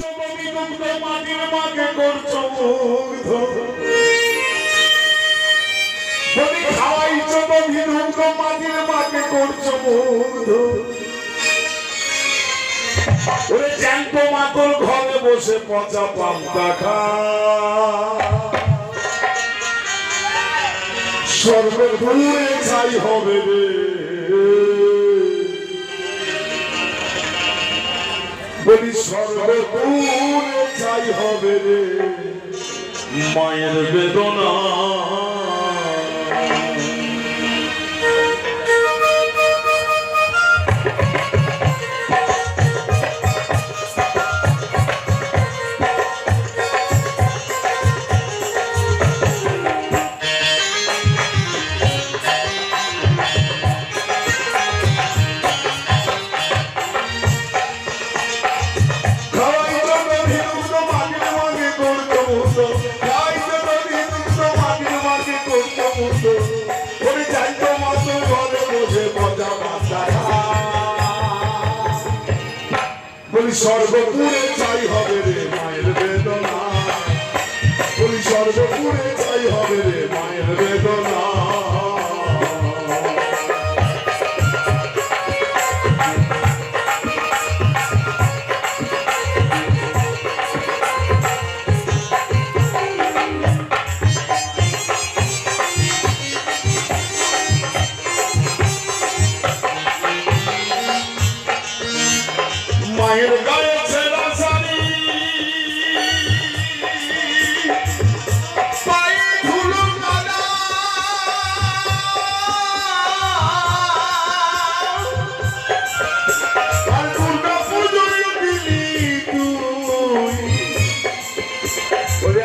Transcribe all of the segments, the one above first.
চমকিদুগ্ধ মাটির করছ মুগ্ধ। বলি খাওয়াই চমকিদুগ্ধ মাটির মাকে করছ মুগ্ধ। ওরে জ্যান্ত মাতর ঘরে বসে পচা পান্তা খা স্বর্গে দূরে ছাই হবে রে বলি স্বর্গে চাই হবে রে। মায়ের বেদনা মুক্ত বলি যাইতো মাতো ঘরে বসে স্বর্গপুরে চাই হবে রে মায়ের বেদনা। বলি সর্বপুরে চাই হবে রে মায়ের গায়ে ছেঁড়া শাড়ি। পায়ে ধুলো কাদা আর দুর্গা পুজোয় দিলি তুই। ওরে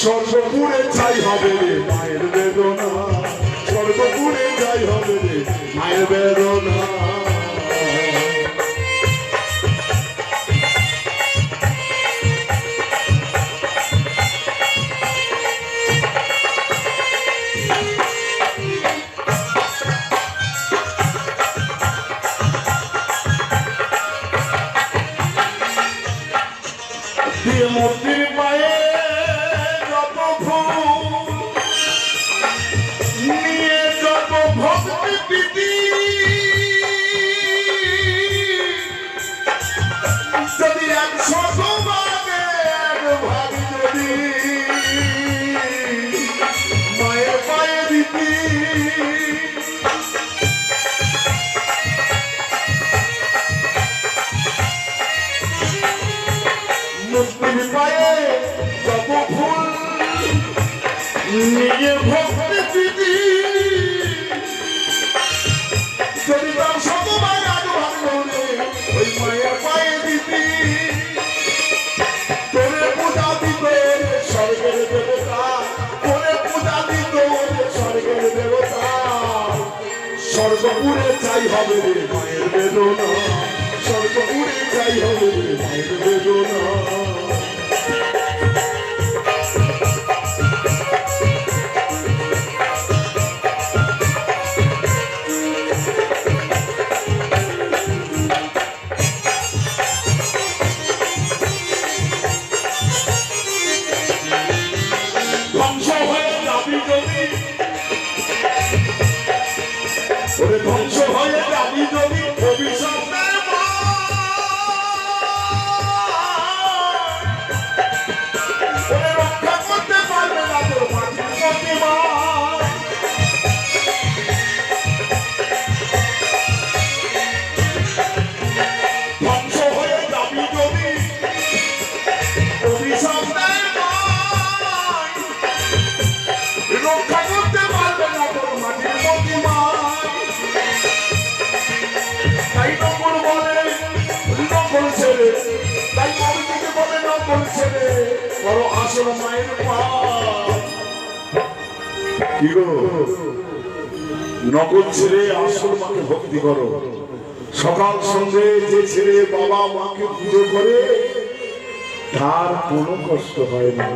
স্বর্গপুরে চাই হবে রে মায়ের বেদনা। স্বর্গপুরে চাই হবে রে মায়ের বেদনা। দিয়ে নিয়ে ভক্তি দিদি। যদি তার শতবার আজ ভাঙলে ওই মায়ের পায়ে দিদি। তোরে পূজা দিত স্বর্গের দেবতা স্বর্গপুরে চাই হবে মায়ের বেদনা, স্বর্গপুরে চাই হবে মায়ের বেদনা। ধ্বংস হয়ে যাবি। যদি ভবিষ্যতের নকল ছেলে আসল আসল মাকে ভক্তি করো। সকাল সন্ধ্যে যে ছেলে বাবা মাকে পুজো করে, তার কোনো কষ্ট হয় না।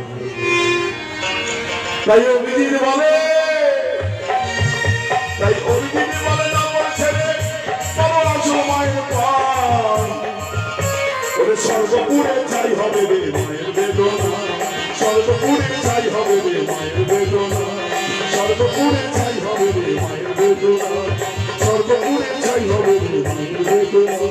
তাই অভিজিৎ বলে, তাই সর্বপুরে চাই হবে রে মায়ের বেদনা সর্বপুরে চাই হবে রে মায়ের বেদনা সর্বপুরে চাই হবে রে মায়ের বেদনা সর্বপুরে চাই হবে রে মায়ের বেদনা